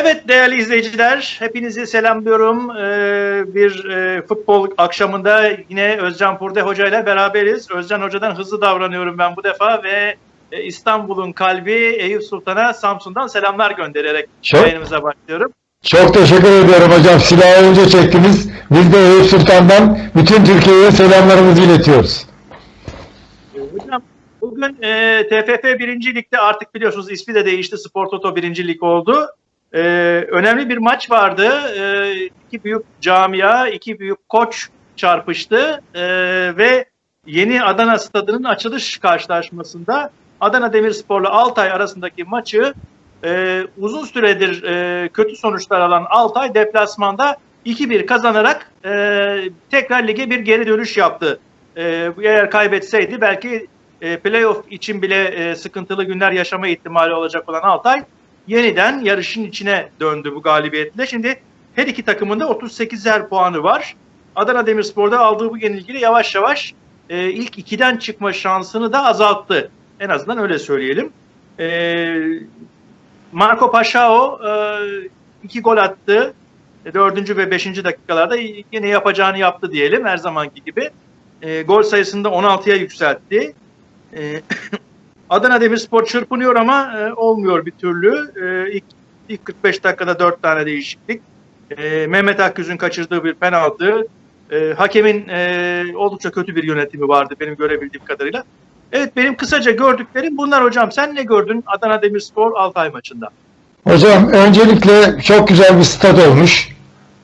Evet değerli izleyiciler, hepinizi selamlıyorum. Ee, bir e, futbol akşamında yine Özcan Purde Hoca ile beraberiz. Özcan Hoca'dan hızlı davranıyorum ben bu defa ve e, İstanbul'un kalbi Eyüp Sultan'a Samsun'dan selamlar göndererek Çok- yayınımıza başlıyorum. Çok teşekkür ediyorum hocam. Silahı önce çektiniz. Biz de Eyüp Sultan'dan bütün Türkiye'ye selamlarımızı iletiyoruz. Ee, Hocam bugün e, TFF 1. Lig'de artık biliyorsunuz ismi de değişti. Spor Toto 1. Lig oldu. Ee, önemli bir maç vardı. Ee, iki büyük camia, iki büyük koç çarpıştı. Ee, ve yeni Adana Stadı'nın açılış karşılaşmasında Adana Demirspor'la Altay arasındaki maçı e, uzun süredir e, kötü sonuçlar alan Altay deplasmanda 2-1 kazanarak e, tekrar lige bir geri dönüş yaptı. E, eğer kaybetseydi belki e, playoff için bile e, sıkıntılı günler yaşama ihtimali olacak olan Altay yeniden yarışın içine döndü bu galibiyetle. Şimdi her iki takımın da 38'er puanı var. Adana Demirspor'da aldığı bu yenilgiyle yavaş yavaş e, ilk ikiden çıkma şansını da azalttı. En azından öyle söyleyelim. E, Marco Paşao e, iki gol attı. E, Dördüncü ve beşinci dakikalarda yine yapacağını yaptı diyelim her zamanki gibi. E, gol sayısını da 16'ya yükseltti. E, Adana Demirspor çırpınıyor ama e, olmuyor bir türlü. E, ilk, ilk 45 dakikada 4 tane değişiklik. E, Mehmet Akgüz'ün kaçırdığı bir penaltı. E, hakemin e, oldukça kötü bir yönetimi vardı benim görebildiğim kadarıyla. Evet benim kısaca gördüklerim bunlar hocam. Sen ne gördün Adana Demirspor Altay maçında? Hocam öncelikle çok güzel bir stat olmuş.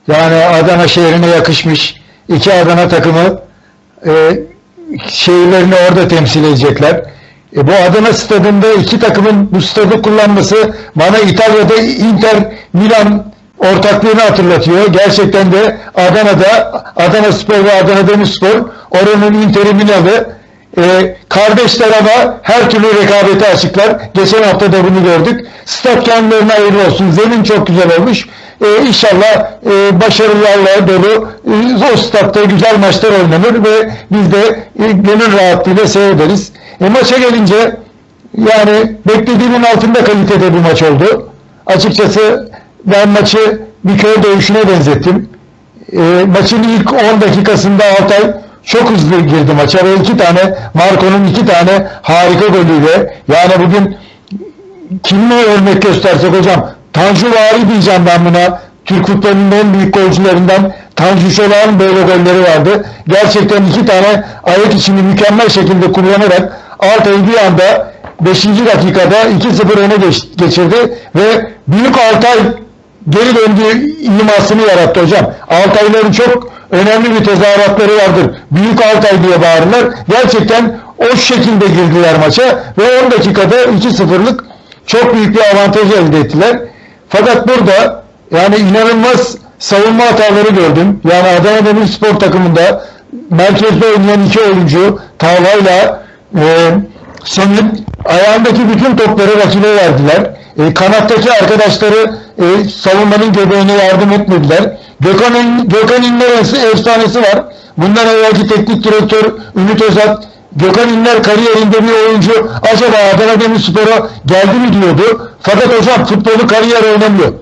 Yani Adana şehrine yakışmış. İki Adana takımı e, şehirlerini orada temsil edecekler. E, bu Adana stadında iki takımın bu stadı kullanması bana İtalya'da Inter Milan ortaklığını hatırlatıyor. Gerçekten de Adana'da Adana Spor ve Adana Demirspor oranın Inter'i Milan'ı e, kardeşler ama her türlü rekabeti açıklar. Geçen hafta da bunu gördük. Stat kendilerine hayırlı olsun. Zemin çok güzel olmuş. E, inşallah e, başarılarla dolu e, o statta güzel maçlar oynanır ve biz de e, gönül rahatlığıyla seyrederiz. E, maça gelince yani beklediğimin altında kalitede bir maç oldu. Açıkçası ben maçı bir köy dövüşüne benzettim. E, maçın ilk 10 dakikasında Altay çok hızlı girdi maça ve iki tane Marco'nun iki tane harika golüyle yani bugün kimle örnek göstersek hocam Tanju Vari diyeceğim ben buna. Türk futbolunun en büyük golcülerinden Tanju Şolak'ın böyle golleri vardı. Gerçekten iki tane ayak içini mükemmel şekilde kullanarak Altay'ı bir anda 5. dakikada 2-0 öne geç- geçirdi ve Büyük Altay geri döndüğü imasını yarattı hocam. Altayların çok önemli bir tezahüratları vardır. Büyük Altay diye bağırırlar. Gerçekten o şekilde girdiler maça ve 10 dakikada 2-0'lık çok büyük bir avantaj elde ettiler. Fakat burada yani inanılmaz savunma hataları gördüm. Yani Adana Demirspor takımında merkezde oynayan iki oyuncu Tavla'yla e, Semih ayağındaki bütün topları rakibe verdiler. E, kanattaki arkadaşları e, savunmanın göbeğine yardım etmediler. Gökhan, Gökhan İnler efs- efsanesi var. Bundan evvelki teknik direktör Ümit Özat Gökhan İnler kariyerinde bir oyuncu acaba Adana Demirspor'a geldi mi diyordu. Fakat hocam futbolu kariyer oynamıyor.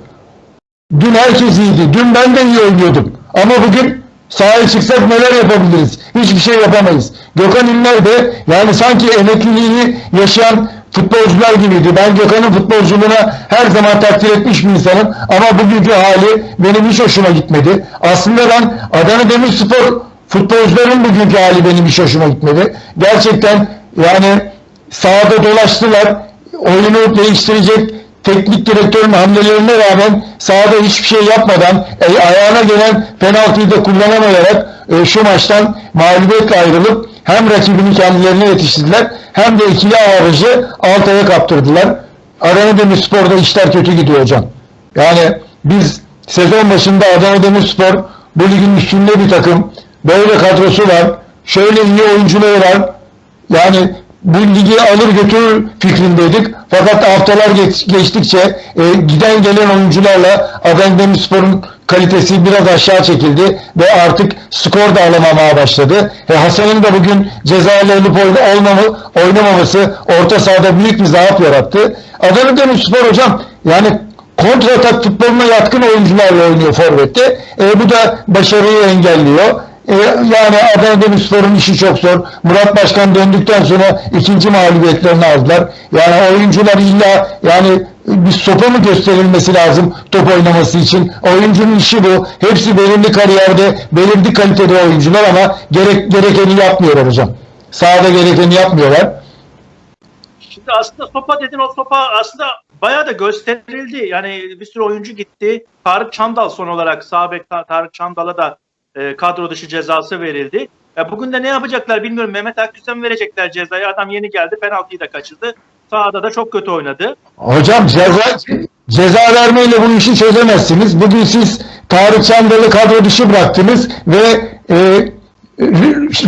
Dün herkes iyiydi. Dün ben de iyi oynuyordum. Ama bugün sahaya çıksak neler yapabiliriz? Hiçbir şey yapamayız. Gökhan İnler de yani sanki emekliliğini yaşayan futbolcular gibiydi. Ben Gökhan'ın futbolculuğuna her zaman takdir etmiş bir insanım. Ama bugünkü hali benim hiç hoşuma gitmedi. Aslında ben Adana Demirspor futbolcuların bugünkü hali benim hiç hoşuma gitmedi. Gerçekten yani sahada dolaştılar. Oyunu değiştirecek teknik direktörün hamlelerine rağmen sahada hiçbir şey yapmadan e, ayağına gelen penaltıyı da kullanamayarak e, şu maçtan mağlubiyetle ayrılıp hem rakibini kendilerine yetiştirdiler hem de ikili avarajı Altay'a kaptırdılar. Adana Demirspor'da işler kötü gidiyor hocam. Yani biz sezon başında Adana Demirspor bu ligin üstünde bir takım. Böyle kadrosu var. Şöyle iyi oyuncuları var. Yani bu ligi alır götürür fikrindeydik. Fakat haftalar geç- geçtikçe e, giden gelen oyuncularla Adana Demirspor'un kalitesi biraz aşağı çekildi ve artık skor da alamamaya başladı. E, Hasan'ın da bugün cezalı olup oyna- olmamı, oynamaması orta sahada büyük bir zaaf yarattı. Adana Demirspor hocam yani kontratak futboluna yatkın oyuncularla oynuyor Forvet'te. E, bu da başarıyı engelliyor. E, yani Adana Demirspor'un işi çok zor. Murat Başkan döndükten sonra ikinci mağlubiyetlerini aldılar. Yani oyuncular illa yani bir sopa mı gösterilmesi lazım top oynaması için? Oyuncunun işi bu. Hepsi belirli kariyerde, belirli kalitede oyuncular ama gerek, gerekeni yapmıyorlar hocam. Sahada gerekeni yapmıyorlar. Şimdi aslında sopa dedin o sopa aslında bayağı da gösterildi. Yani bir sürü oyuncu gitti. Tarık Çandal son olarak sağ bek Tarık Çandal'a da e, kadro dışı cezası verildi. Ya bugün de ne yapacaklar bilmiyorum. Mehmet Akgüs'e mi verecekler cezayı? Adam yeni geldi penaltıyı da kaçırdı. Sahada da çok kötü oynadı. Hocam ceza ceza vermeyle bu işi çözemezsiniz. Bugün siz Tarık Çandal'ı kadro dışı bıraktınız ve e,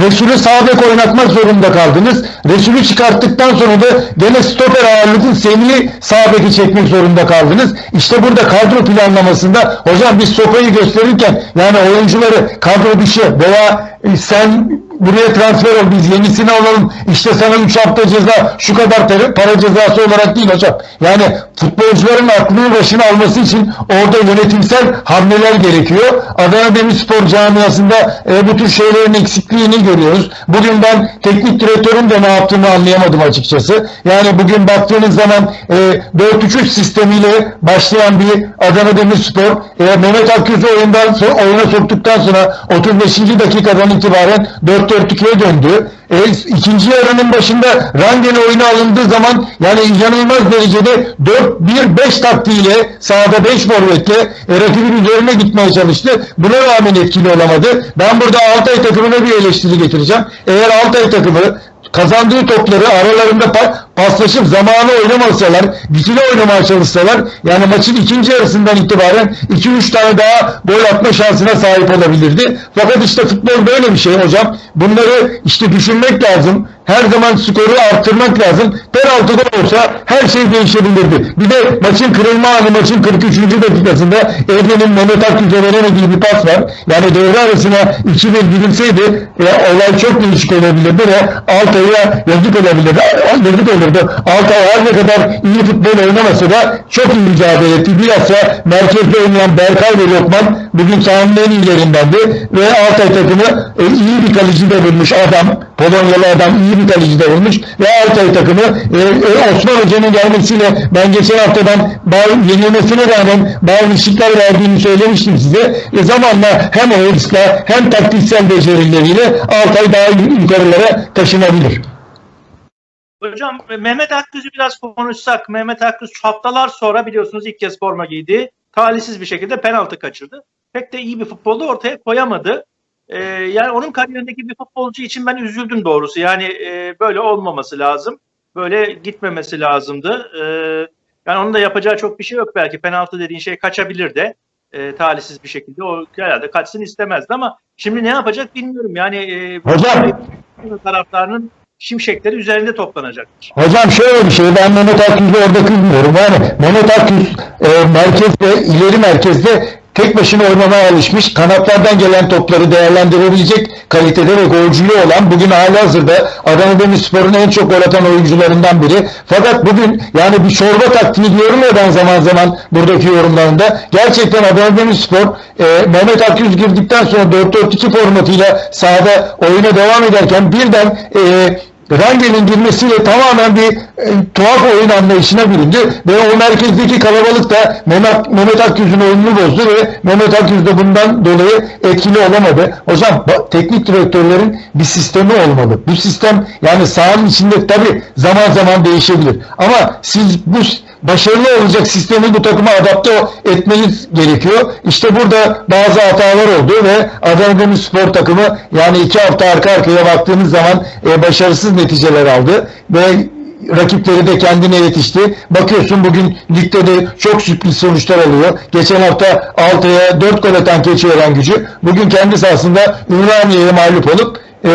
Resul'ü sağ bek oynatmak zorunda kaldınız. Resul'ü çıkarttıktan sonra da gene stoper ağırlıklı Semih'i sağ beki çekmek zorunda kaldınız. İşte burada kadro planlamasında hocam biz sopayı gösterirken yani oyuncuları kadro dışı veya e, sen buraya transfer ol biz yenisini alalım işte sana 3 hafta ceza şu kadar para, cezası olarak değil hocam. Yani futbolcuların aklını başına alması için orada yönetimsel hamleler gerekiyor. Adana Demirspor camiasında e, bu tür şeylerin eksikliğini görüyoruz. Bugün ben teknik direktörün de ne yaptığını anlayamadım açıkçası. Yani bugün baktığınız zaman e, 4-3-3 sistemiyle başlayan bir Adana Demirspor e, Mehmet Akgüz'ü oyundan so- oyuna soktuktan sonra 35. dakikadan itibaren 4-4-2'ye döndü. E, ikinci yarının başında Rangel oyuna alındığı zaman yani inanılmaz derecede 4-1-5 taktiğiyle sahada 5 forvetle e, rakibin üzerine gitmeye çalıştı. Buna rağmen etkili olamadı. Ben burada Altay takımına bir eleştiri getireceğim. Eğer Altay takımı kazandığı topları aralarında paslaşıp zamanı oynamasalar, dikili oynamaya çalışsalar yani maçın ikinci yarısından itibaren 2-3 tane daha gol atma şansına sahip olabilirdi. Fakat işte futbol böyle bir şey hocam. Bunları işte düşünmek lazım. Her zaman skoru arttırmak lazım. Penaltıda olsa her şey değişebilirdi. Bir de maçın kırılma anı maçın 43. dakikasında Evren'in Mehmet Akgül'e veremediği bir pas var. Yani devre arasına 2-1 gidilseydi e, olay çok değişik olabilirdi ve Altay'a yazık olabilirdi. Yazık olurdu. Altay her ne kadar iyi futbol oynamasa da çok iyi mücadele etti. Bilhassa merkezde oynayan Berkay ve Lokman bugün sahanın en iyilerindendi ve Altay takımı e, iyi bir kaleci de bulmuş adam. Polonyalı adam iyi bir kaleci de bulmuş ve Altay takımı e, e, Osman Hoca'nın gelmesiyle ben geçen haftadan yenilmesine rağmen bazı ışıklar verdiğini söylemiştim size. E, zamanla hem hırsla hem taktiksel becerileriyle Altay daha yukarılara taşınabilir. Hocam Mehmet Akgüz'ü biraz konuşsak. Mehmet Akgüz haftalar sonra biliyorsunuz ilk kez forma giydi. Talihsiz bir şekilde penaltı kaçırdı. Pek de iyi bir futbolu ortaya koyamadı. Ee, yani onun kariyerindeki bir futbolcu için ben üzüldüm doğrusu. Yani e, böyle olmaması lazım. Böyle gitmemesi lazımdı. Ee, yani onun da yapacağı çok bir şey yok belki. Penaltı dediğin şey kaçabilir de e, talihsiz bir şekilde. O herhalde kaçsın istemezdi ama şimdi ne yapacak bilmiyorum. Yani e, Hocam. taraftarının şimşekleri üzerinde toplanacaktır. Hocam şöyle bir şey ben Mehmet Akgüz'ü orada kızmıyorum. Yani Mehmet Akgüz e, merkezde, ileri merkezde tek başına oynamaya alışmış. Kanatlardan gelen topları değerlendirebilecek kalitede ve golcülüğü olan bugün hali hazırda Adana Demirspor'un en çok gol atan oyuncularından biri. Fakat bugün yani bir çorba taktiği diyorum ya ben zaman zaman buradaki yorumlarında. Gerçekten Adana Demirspor e, Mehmet Akgüz girdikten sonra 4-4-2 formatıyla sahada oyuna devam ederken birden e, Rangel'in girmesiyle tamamen bir e, tuhaf oyun anlayışına büründü ve o merkezdeki kalabalık da Mehmet, Mehmet Akgüz'ün oyununu bozdu ve Mehmet Akgüz de bundan dolayı etkili olamadı. Hocam ba- teknik direktörlerin bir sistemi olmalı. Bu sistem yani sahanın içinde tabi zaman zaman değişebilir. Ama siz bu başarılı olacak sistemi bu takıma adapte etmeniz gerekiyor. İşte burada bazı hatalar oldu ve Adana Demirspor takımı yani iki hafta arka arkaya baktığınız zaman e, başarısız neticeler aldı ve rakipleri de kendine yetişti. Bakıyorsun bugün ligde de çok sürpriz sonuçlar alıyor. Geçen hafta 6'ya 4 gol atan Keçiören gücü bugün kendi sahasında Ümraniye'ye mağlup olup e,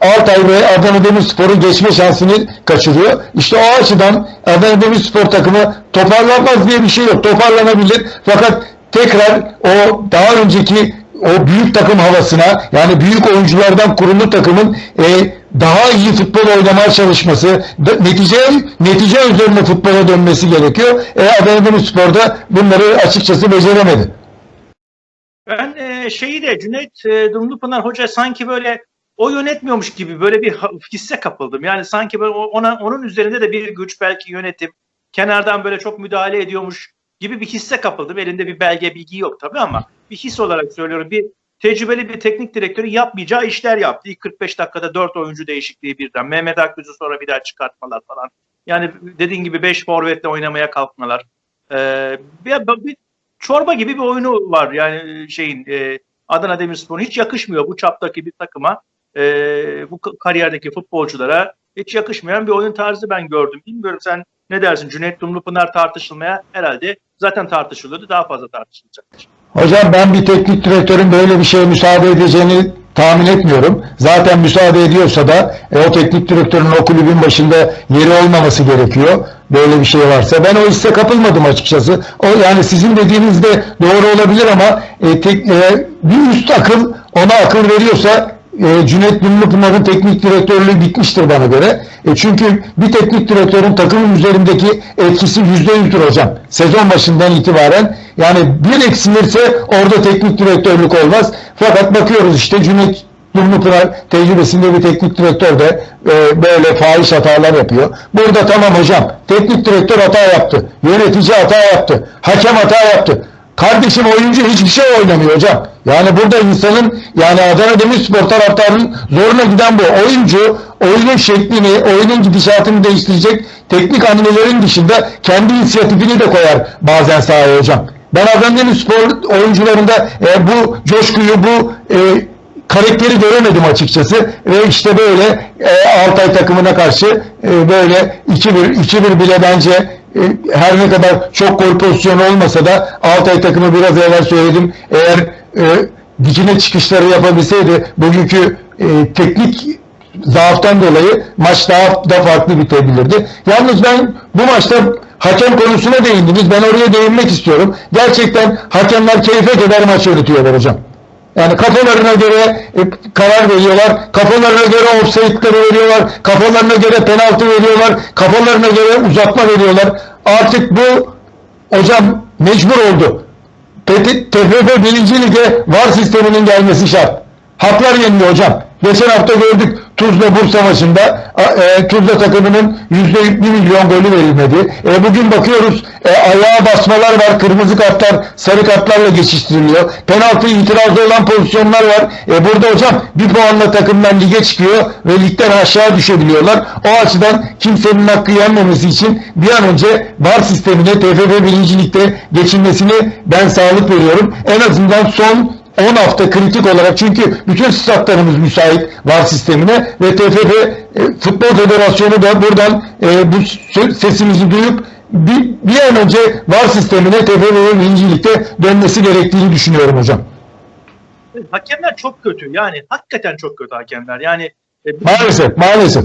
Altay ve Adana Demirspor'un geçme şansını kaçırıyor. İşte o açıdan Adana Demirspor takımı toparlanmaz diye bir şey yok. Toparlanabilir. Fakat tekrar o daha önceki o büyük takım havasına yani büyük oyunculardan kurulu takımın e, daha iyi futbol oynamaya çalışması, netice netice üzerine futbola dönmesi gerekiyor. E, Adana Demirspor'da bunları açıkçası beceremedi. Ben e, şeyi de Cüneyt e, Dumlupınar Hoca sanki böyle o yönetmiyormuş gibi böyle bir hisse kapıldım. Yani sanki böyle ona onun üzerinde de bir güç belki yönetim kenardan böyle çok müdahale ediyormuş gibi bir hisse kapıldım. Elinde bir belge bilgi yok tabii ama bir his olarak söylüyorum. Bir tecrübeli bir teknik direktörü yapmayacağı işler yaptı. İlk 45 dakikada 4 oyuncu değişikliği birden. Mehmet Akgüz'ü sonra bir daha çıkartmalar falan. Yani dediğin gibi 5 forvetle oynamaya kalkmalar. Ee, bir, bir çorba gibi bir oyunu var yani şeyin e, Adana Demirspor'un hiç yakışmıyor bu çaptaki bir takıma e, bu kariyerdeki futbolculara hiç yakışmayan bir oyun tarzı ben gördüm. Bilmiyorum sen ne dersin? Cüneyt Dumlupınar tartışılmaya herhalde zaten tartışılıyordu daha fazla tartışılacaktır. Hocam ben bir teknik direktörün böyle bir şeye müsaade edeceğini tahmin etmiyorum. Zaten müsaade ediyorsa da e, o teknik direktörün o kulübün başında yeri olmaması gerekiyor. Böyle bir şey varsa. Ben o hisse kapılmadım açıkçası. O yani sizin dediğiniz de doğru olabilir ama e, tek, e, bir üst akıl ona akıl veriyorsa e, Cüneyt Dumlupınar'ın teknik direktörlüğü bitmiştir bana göre. E, çünkü bir teknik direktörün takımın üzerindeki etkisi yüzde yüzdür hocam. Sezon başından itibaren. Yani bir eksilirse orada teknik direktörlük olmaz. Fakat bakıyoruz işte Cüneyt Dumlupınar tecrübesinde bir teknik direktör de e, böyle fahiş hatalar yapıyor. Burada tamam hocam teknik direktör hata yaptı. Yönetici hata yaptı. Hakem hata yaptı. Kardeşim oyuncu hiçbir şey oynamıyor hocam. Yani burada insanın yani Adana Demirspor taraftarının zoruna giden bu. Oyuncu oyunun şeklini, oyunun gidişatını değiştirecek teknik hamlelerin dışında kendi inisiyatifini de koyar bazen sahaya hocam. Ben Adana Demirspor oyuncularında e, bu coşkuyu, bu e, karakteri göremedim açıkçası ve işte böyle e, Altay takımına karşı e, böyle 2-1 2-1 bile bence her ne kadar çok gol pozisyonu olmasa da Altay takımı biraz evvel söyledim eğer e, dikine çıkışları yapabilseydi bugünkü e, teknik zaaftan dolayı maç daha da farklı bitebilirdi. Yalnız ben bu maçta hakem konusuna değindiniz. Ben oraya değinmek istiyorum. Gerçekten hakemler keyfe kadar maç yönetiyorlar hocam. Yani kafalarına göre e, karar veriyorlar. Kafalarına göre offside'ları veriyorlar. Kafalarına göre penaltı veriyorlar. Kafalarına göre uzatma veriyorlar. Artık bu hocam mecbur oldu. TFF 1. Lig'e VAR sisteminin gelmesi şart. Haklar yeniliyor hocam. Geçen hafta gördük Tuzla Bursa maçında e, Tuzla takımının %1 milyon golü verilmedi. E, bugün bakıyoruz e, ayağa basmalar var, kırmızı kartlar, sarı kartlarla geçiştiriliyor. Penaltı itirazı olan pozisyonlar var. E, burada hocam bir puanla takımdan lige çıkıyor ve ligden aşağı düşebiliyorlar. O açıdan kimsenin hakkı yenmemesi için bir an önce VAR sistemine TFF 1. Lig'de geçilmesini ben sağlık veriyorum. En azından son 10 hafta kritik olarak çünkü bütün statlarımız müsait VAR sistemine ve TFF e, Futbol Federasyonu da buradan e, bu sesimizi duyup bir, bir an önce VAR sistemine TFF ve birincilikte dönmesi gerektiğini düşünüyorum hocam. Hakemler çok kötü yani hakikaten çok kötü hakemler yani e, Maalesef, maalesef.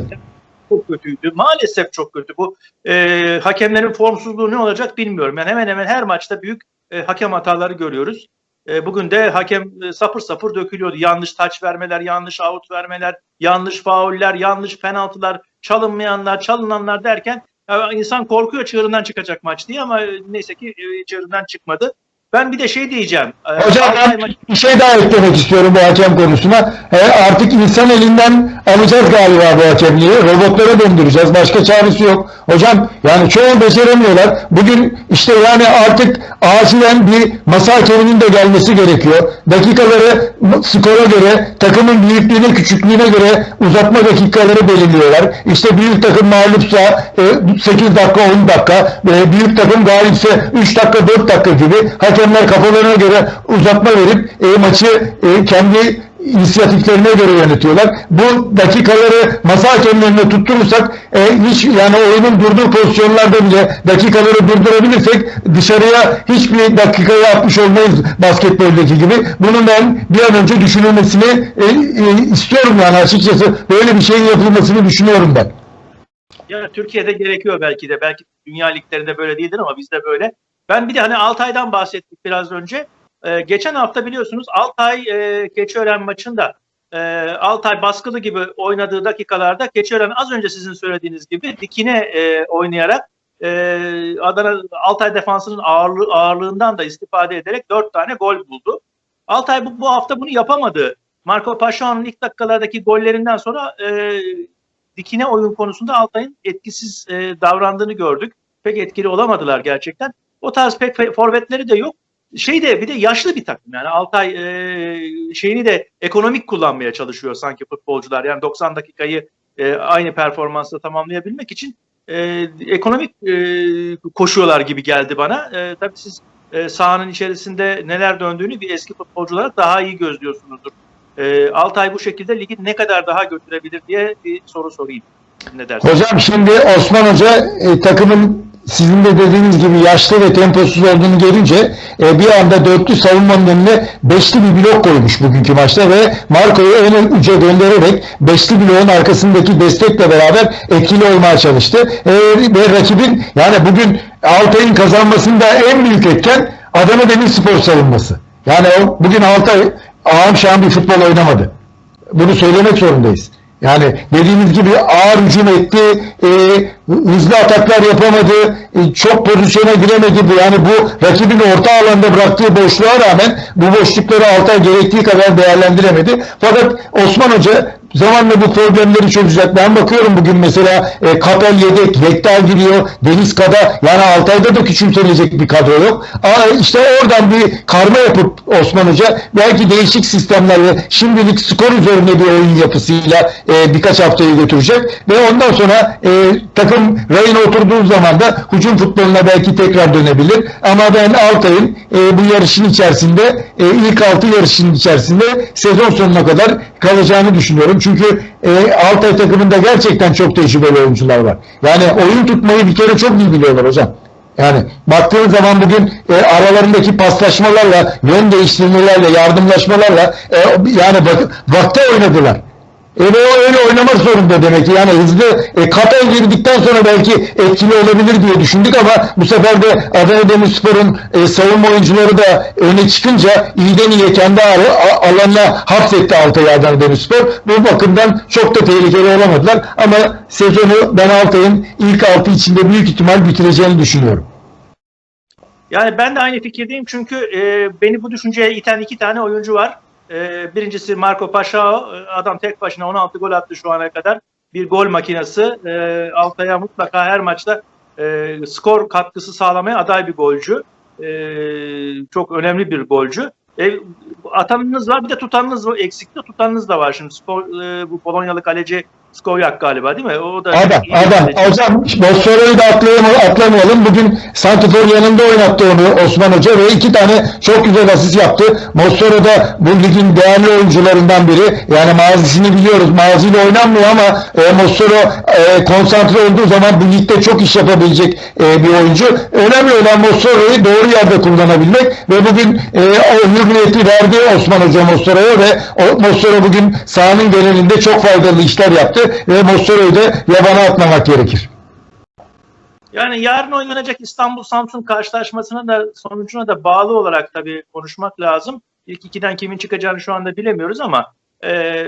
çok kötüydü. Maalesef çok kötü. Bu e, hakemlerin formsuzluğu ne olacak bilmiyorum. Yani hemen hemen her maçta büyük e, hakem hataları görüyoruz. E, bugün de hakem e, sapır sapır dökülüyordu. Yanlış taç vermeler, yanlış out vermeler, yanlış fauller, yanlış penaltılar, çalınmayanlar, çalınanlar derken ya insan korkuyor çığırından çıkacak maç diye ama e, neyse ki e, çığırından çıkmadı. Ben bir de şey diyeceğim. E, Hocam ben bir şey daha eklemek istiyorum bu hakem konusuna. E, artık insan elinden alacağız galiba bu hakemliği. Robotlara döndüreceğiz. Başka çaresi yok. Hocam yani çoğu beceremiyorlar. Bugün işte yani artık acilen bir masa hakeminin de gelmesi gerekiyor. Dakikaları skora göre, takımın büyüklüğüne, küçüklüğüne göre uzatma dakikaları belirliyorlar. İşte büyük takım mağlupsa e, 8 dakika, 10 dakika, e, büyük takım galipse 3 dakika, 4 dakika gibi hakemler kafalarına göre uzatma verip e, maçı e, kendi inisiyatiflerine göre yönetiyorlar. Bu dakikaları masa hakemlerine tutturursak e, hiç yani oyunun durduğu pozisyonlarda bile dakikaları durdurabilirsek dışarıya hiçbir dakikayı atmış olmayız basketboldaki gibi. Bunun ben bir an önce düşünülmesini e, e, istiyorum yani açıkçası. Böyle bir şeyin yapılmasını düşünüyorum ben. Ya Türkiye'de gerekiyor belki de. Belki dünya liglerinde böyle değildir ama bizde böyle. Ben bir de hani Altay'dan bahsettik biraz önce. Ee, geçen hafta biliyorsunuz Altay e, Keçiören maçında e, Altay baskılı gibi oynadığı dakikalarda Keçiören az önce sizin söylediğiniz gibi dikine e, oynayarak e, Adana Altay defansının ağırlığı, ağırlığından da istifade ederek dört tane gol buldu. Altay bu, bu hafta bunu yapamadı. Marco Paşao'nun ilk dakikalardaki gollerinden sonra e, dikine oyun konusunda Altay'ın etkisiz e, davrandığını gördük. Pek etkili olamadılar gerçekten. O tarz pek forvetleri de yok. Şey de bir de yaşlı bir takım yani Altay e, şeyini de ekonomik kullanmaya çalışıyor sanki futbolcular. Yani 90 dakikayı e, aynı performansla tamamlayabilmek için e, ekonomik e, koşuyorlar gibi geldi bana. E, tabii siz e, sahanın içerisinde neler döndüğünü bir eski futbolcu olarak daha iyi gözlüyorsunuzdur. E, Altay bu şekilde ligi ne kadar daha götürebilir diye bir soru sorayım. Ne dersiniz? Hocam şimdi Osman Hoca e, takımın sizin de dediğiniz gibi yaşlı ve temposuz olduğunu görünce e, bir anda dörtlü savunmanın önüne beşli bir blok koymuş bugünkü maçta ve Marco'yu en uca göndererek beşli bloğun arkasındaki destekle beraber etkili olmaya çalıştı. E, ve rakibin yani bugün Altay'ın kazanmasında en büyük etken Adana Demirspor savunması. Yani o, bugün Altay ağam şahım bir futbol oynamadı. Bunu söylemek zorundayız. Yani dediğimiz gibi ağır hücum etti, e, hızlı ataklar yapamadı, e, çok pozisyona giremedi. Yani bu rakibin orta alanda bıraktığı boşluğa rağmen bu boşlukları Altay gerektiği kadar değerlendiremedi. Fakat Osman Hoca zamanla bu problemleri çözecek. Ben bakıyorum bugün mesela e, Kapel yedek, Yektal giriyor, Deniz Kada yani Altay'da da küçümsenecek bir kadro yok. Aa, işte oradan bir karma yapıp Osman Hoca belki değişik sistemlerle şimdilik skor üzerine bir oyun yapısıyla e, birkaç haftayı götürecek ve ondan sonra e, takım rayına oturduğu zaman da hücum futboluna belki tekrar dönebilir. Ama ben Altay'ın e, bu yarışın içerisinde e, ilk altı yarışın içerisinde sezon sonuna kadar kalacağını düşünüyorum. Çünkü e, Altay takımında gerçekten çok tecrübeli oyuncular var. Yani oyun tutmayı bir kere çok iyi biliyorlar hocam. Yani baktığın zaman bugün e, aralarındaki paslaşmalarla, yön değiştirmelerle, yardımlaşmalarla e, yani bak, vakte oynadılar. Öyle, öyle oynamak zorunda demek ki. Yani hızlı e, Kapel girdikten sonra belki etkili olabilir diye düşündük ama bu sefer de Adana Demirspor'un e, savunma oyuncuları da öne çıkınca iyiden iyiye kendi alanına hapsetti Altay'ı Adana Demirspor. Bu bakımdan çok da tehlikeli olamadılar ama sezonu ben Altay'ın ilk altı içinde büyük ihtimal bitireceğini düşünüyorum. Yani ben de aynı fikirdeyim çünkü e, beni bu düşünceye iten iki tane oyuncu var. E, birincisi Marco Paşao. E, Adam tek başına 16 gol attı şu ana kadar. Bir gol makinesi. E, Altay'a mutlaka her maçta e, skor katkısı sağlamaya aday bir golcü. E, çok önemli bir golcü. E, atanınız var bir de tutanınız var. Eksikte tutanınız da var. Şimdi skor, e, bu Polonyalı kaleci Skovyak galiba değil mi? O da adam. kaleci. Hocam Bosfora'yı da atlayam- atlamayalım. Bugün Santifor yanında oynattı onu Osman Hoca ve iki tane çok güzel asist yaptı. Mossoro da bu ligin değerli oyuncularından biri. Yani mazisini biliyoruz. Maziyle oynanmıyor ama e, Mossoro e, konsantre olduğu zaman bu ligde çok iş yapabilecek e, bir oyuncu. Önemli olan Mossoro'yu doğru yerde kullanabilmek ve bugün e, o hürriyeti verdi Osman Hoca Mossoro'ya ve o, Mossoro bugün sahanın genelinde çok faydalı işler yaptı ve Mossoro'yu da yabana atmamak gerekir. Yani yarın oynanacak İstanbul Samsun karşılaşmasına da sonucuna da bağlı olarak tabii konuşmak lazım. İlk ikiden kimin çıkacağını şu anda bilemiyoruz ama e,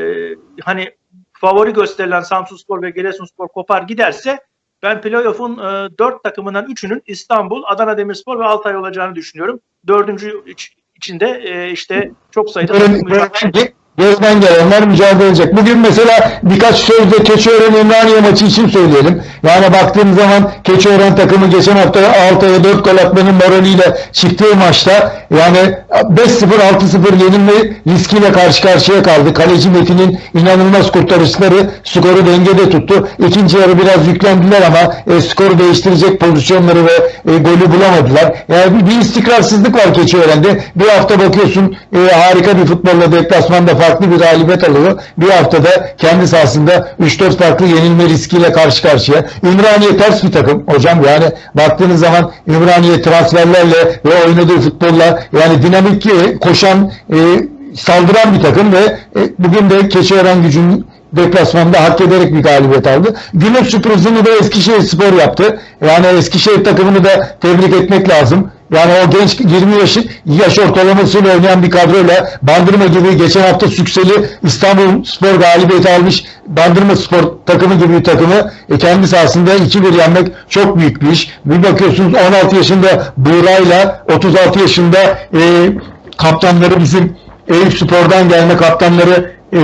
hani favori gösterilen Samsunspor ve Giresunspor kopar giderse ben playoff'un e, dört takımından üçünün İstanbul, Adana Demirspor ve Altay olacağını düşünüyorum. Dördüncü iç- içinde e, işte çok sayıda takım Geriden gelenler mücadele edecek. Bugün mesela birkaç sözde Keçiören Ümraniye maçı için söyleyelim. Yani baktığım zaman Keçiören takımı geçen hafta Altay'a 4 gol atmanın moraliyle çıktığı maçta yani 5-0 6-0 yenilme riskiyle karşı karşıya kaldı. Kaleci Metin'in inanılmaz kurtarışları skoru dengede tuttu. İkinci yarı biraz yüklendiler ama e, skoru değiştirecek pozisyonları ve e, golü bulamadılar. Yani bir, istikrarsızlık var Keçiören'de. Bir hafta bakıyorsun e, harika bir futbolla deplasmanda farklı bir galibiyet alıyor. Bir haftada kendi sahasında 3-4 farklı yenilme riskiyle karşı karşıya. Ümraniye ters bir takım hocam yani baktığınız zaman Ümraniye transferlerle ve oynadığı futbolla yani dinamik koşan e, saldıran bir takım ve e, bugün de Keçiören gücünün deplasmanda hak ederek bir galibiyet aldı. Günün sürprizini de Eskişehir Spor yaptı. Yani Eskişehir takımını da tebrik etmek lazım. Yani o genç 20 yaş, yaş ortalamasıyla oynayan bir kadroyla Bandırma gibi geçen hafta sükseli İstanbul Spor galibiyeti almış Bandırma Spor takımı gibi bir takımı e, kendi sahasında 2-1 yenmek çok büyük bir iş. Bir bakıyorsunuz 16 yaşında Buğra'yla 36 yaşında e, kaptanları bizim Eyüp Spor'dan gelme kaptanları e,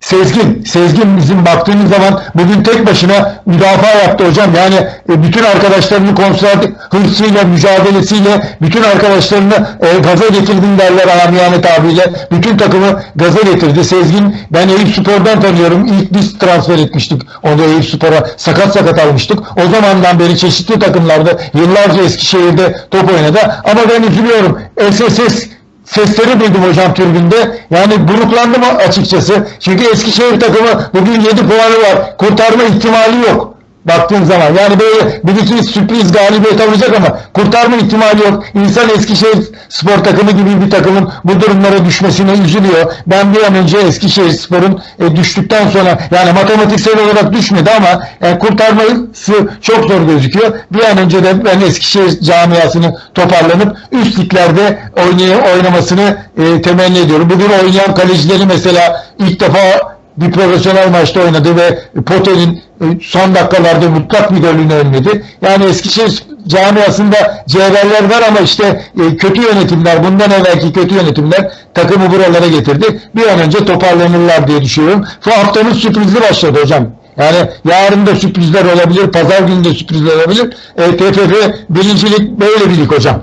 Sezgin, Sezgin bizim baktığımız zaman bugün tek başına müdafaa yaptı hocam. Yani e, bütün arkadaşlarını konsantre hırsıyla, mücadelesiyle bütün arkadaşlarını e, gaza getirdim derler amiyane tabiyle. Bütün takımı gaza getirdi. Sezgin ben Eyüp Spor'dan tanıyorum. İlk biz transfer etmiştik. Onu Eyüp Spor'a sakat sakat almıştık. O zamandan beri çeşitli takımlarda yıllarca Eskişehir'de top oynadı. Ama ben üzülüyorum. SSS sesleri duydum hocam tribünde. Yani buruklandım açıkçası. Çünkü Eskişehir takımı bugün 7 puanı var. Kurtarma ihtimali yok. Baktığın zaman yani böyle bir sürpriz galibiyet alacak ama kurtarma ihtimali yok. İnsan Eskişehir spor takımı gibi bir takımın bu durumlara düşmesine üzülüyor. Ben bir an önce Eskişehir sporun e, düştükten sonra yani matematiksel olarak düşmedi ama e, kurtarması çok zor gözüküyor. Bir an önce de ben Eskişehir camiasını toparlanıp üst liglerde oynay oynamasını e, temenni ediyorum. Bugün oynayan kalecileri mesela ilk defa bir profesyonel maçta oynadı ve Potel'in e, son dakikalarda mutlak bir golünü önledi. Yani Eskişehir camiasında cevherler var ama işte e, kötü yönetimler, bundan evvelki kötü yönetimler takımı buralara getirdi. Bir an önce toparlanırlar diye düşünüyorum. Bu haftanın sürprizli başladı hocam. Yani yarın da sürprizler olabilir, pazar günü de sürprizler olabilir. E, TFF birincilik böyle bir lig hocam.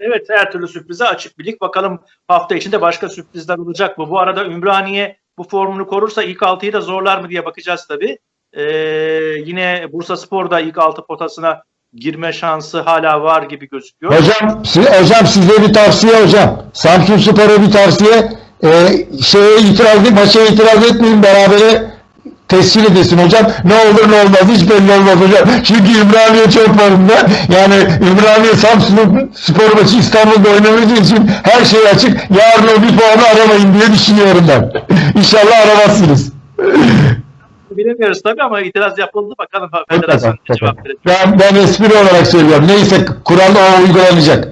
Evet her türlü sürprize açık bir lig. Bakalım hafta içinde başka sürprizler olacak mı? Bu arada Ümraniye bu formunu korursa ilk 6'yı da zorlar mı diye bakacağız tabii. Ee, yine Bursa Spor da ilk 6 potasına girme şansı hala var gibi gözüküyor. Hocam, si- hocam size bir tavsiye hocam. Samsun Spor'a bir tavsiye. Ee, şeye itiraz, maça itiraz etmeyin berabere tescil edesin hocam. Ne olur ne olmaz hiç belli olmaz hocam. Çünkü Ümraniye çok formunda. Yani Ümraniye Samsun spor maçı İstanbul'da oynamadığı için her şey açık. Yarın o bir puanı aramayın diye düşünüyorum ben. İnşallah aramazsınız. Bilemiyoruz tabii ama itiraz yapıldı. Bakalım federasyon cevap verecek. Ben, ben espri olarak söylüyorum. Neyse kural o uygulanacak.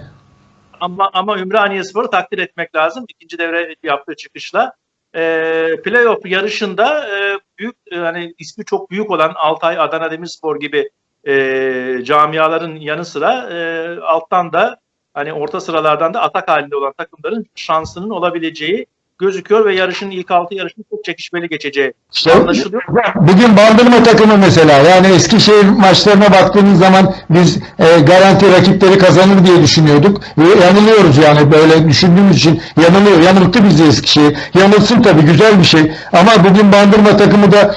Ama, ama Ümraniye Spor'u takdir etmek lazım. İkinci devre yaptığı çıkışla. E, playoff yarışında e, büyük e, hani ismi çok büyük olan Altay, Adana Demirspor gibi e, camiaların yanı sıra e, alttan da hani orta sıralardan da atak halinde olan takımların şansının olabileceği gözüküyor ve yarışın ilk altı yarışın çok çekişmeli geçeceği İşte anlaşılıyor. Bugün Bandırma takımı mesela yani Eskişehir maçlarına baktığımız zaman biz e, garanti rakipleri kazanır diye düşünüyorduk. Ve yanılıyoruz yani böyle düşündüğümüz için yanılıyor. Yanılttı bizi Eskişehir. Yanılsın tabii güzel bir şey. Ama bugün Bandırma takımı da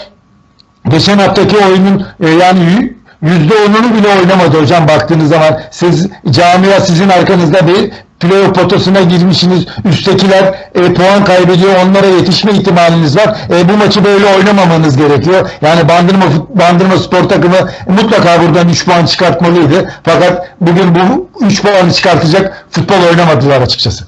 geçen haftaki oyunun e, yani y- yüzde onunu bile oynamadı hocam baktığınız zaman. Siz camia sizin arkanızda bir playoff potasına girmişsiniz. Üsttekiler e, puan kaybediyor. Onlara yetişme ihtimaliniz var. E, bu maçı böyle oynamamanız gerekiyor. Yani Bandırma Bandırma spor takımı mutlaka buradan 3 puan çıkartmalıydı. Fakat bugün bu 3 puanı çıkartacak futbol oynamadılar açıkçası.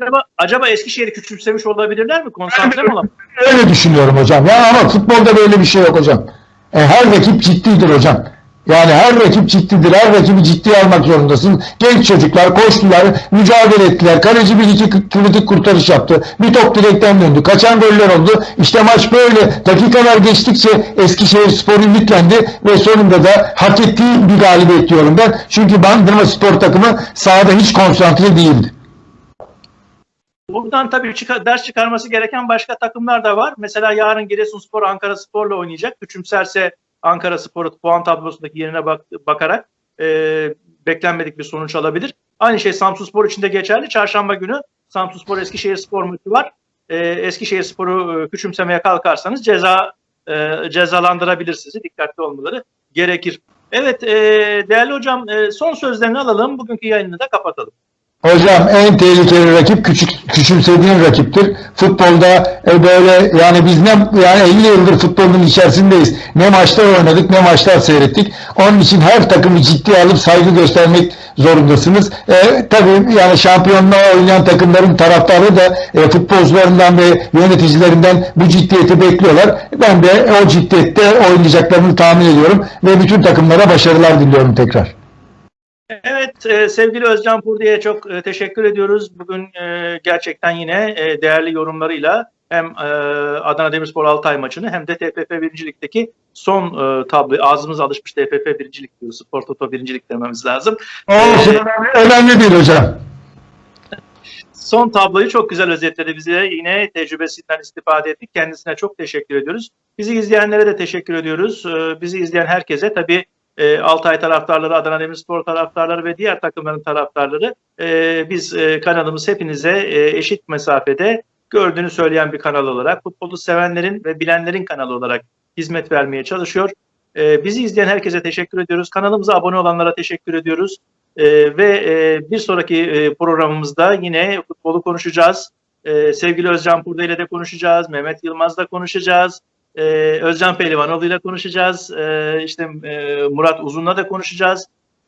Acaba, acaba Eskişehir'i küçümsemiş olabilirler mi? Konsantre mi olamaz? Öyle düşünüyorum hocam. Ya ama futbolda böyle bir şey yok hocam. E, her rakip ciddidir hocam. Yani her rakip ciddidir. Her rakibi ciddiye almak zorundasın. Genç çocuklar koştular, mücadele ettiler. Kaleci bir iki kritik kurtarış yaptı. Bir top direkten döndü. Kaçan goller oldu. İşte maç böyle. Dakikalar geçtikçe Eskişehir Spor ümitlendi ve sonunda da hak ettiği bir galibiyet diyorum ben. Çünkü Bandırma Spor takımı sahada hiç konsantre değildi. Buradan tabii çıkar- ders çıkarması gereken başka takımlar da var. Mesela yarın Giresunspor Ankara Spor'la oynayacak. Küçümserse Ankara Spor'u puan tablosundaki yerine bak- bakarak e, beklenmedik bir sonuç alabilir. Aynı şey Samsunspor için de geçerli. Çarşamba günü Samsunspor Eskişehir Spor maçı var. E, Eskişehir Spor'u e, küçümsemeye kalkarsanız ceza e, cezalandırabilir sizi. Dikkatli olmaları gerekir. Evet e, değerli hocam e, son sözlerini alalım. Bugünkü yayını da kapatalım. Hocam en tehlikeli rakip küçük küçümsediğin rakiptir. Futbolda e, böyle yani biz ne yani 50 yıldır futbolun içerisindeyiz. Ne maçlar oynadık ne maçlar seyrettik. Onun için her takımı ciddiye alıp saygı göstermek zorundasınız. E, tabii yani şampiyonluğa oynayan takımların taraftarı da e, futbolcularından ve yöneticilerinden bu ciddiyeti bekliyorlar. Ben de o ciddiyette oynayacaklarını tahmin ediyorum ve bütün takımlara başarılar diliyorum tekrar. Evet e, sevgili Özcan Purdi'ye çok e, teşekkür ediyoruz. Bugün e, gerçekten yine e, değerli yorumlarıyla hem e, Adana Demirspor Altay maçını hem de TFF 1. Lig'deki son e, tabloyu ağzımız alışmış TFF 1. Lig diyor. Spor Toto 1. Lig dememiz lazım. Olsun, Ee, önemli, önemli değil hocam. Son tabloyu çok güzel özetledi bize. Yine tecrübesinden istifade ettik. Kendisine çok teşekkür ediyoruz. Bizi izleyenlere de teşekkür ediyoruz. Ee, Bizi izleyen herkese tabii e, Altay taraftarları, Adana Demirspor taraftarları ve diğer takımların taraftarları e, biz e, kanalımız hepinize e, eşit mesafede gördüğünü söyleyen bir kanal olarak futbolu sevenlerin ve bilenlerin kanalı olarak hizmet vermeye çalışıyor. E, Bizi izleyen herkese teşekkür ediyoruz. Kanalımıza abone olanlara teşekkür ediyoruz. Ee, ve e, bir sonraki e, programımızda yine futbolu konuşacağız. Ee, sevgili Özcan Purda ile de konuşacağız. Mehmet Yılmaz'la konuşacağız. Ee, Özcan Pehlivanoğlu ile konuşacağız. Ee, işte e, Murat Uzun'la da konuşacağız.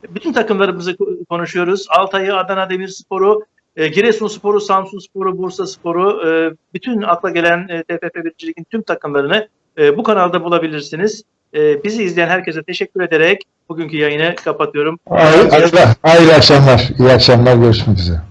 Bütün takımlarımızı ko- konuşuyoruz. Altay'ı, Adana Demirspor'u, e, Giresunspor'u, Samsunspor'u, Bursaspor'u, e, bütün akla gelen e, TFF 1. Lig'in tüm takımlarını e, bu kanalda bulabilirsiniz. E, bizi izleyen herkese teşekkür ederek bugünkü yayını kapatıyorum. Hayırlı, hayırlı akşamlar. İyi akşamlar. Görüşmek üzere.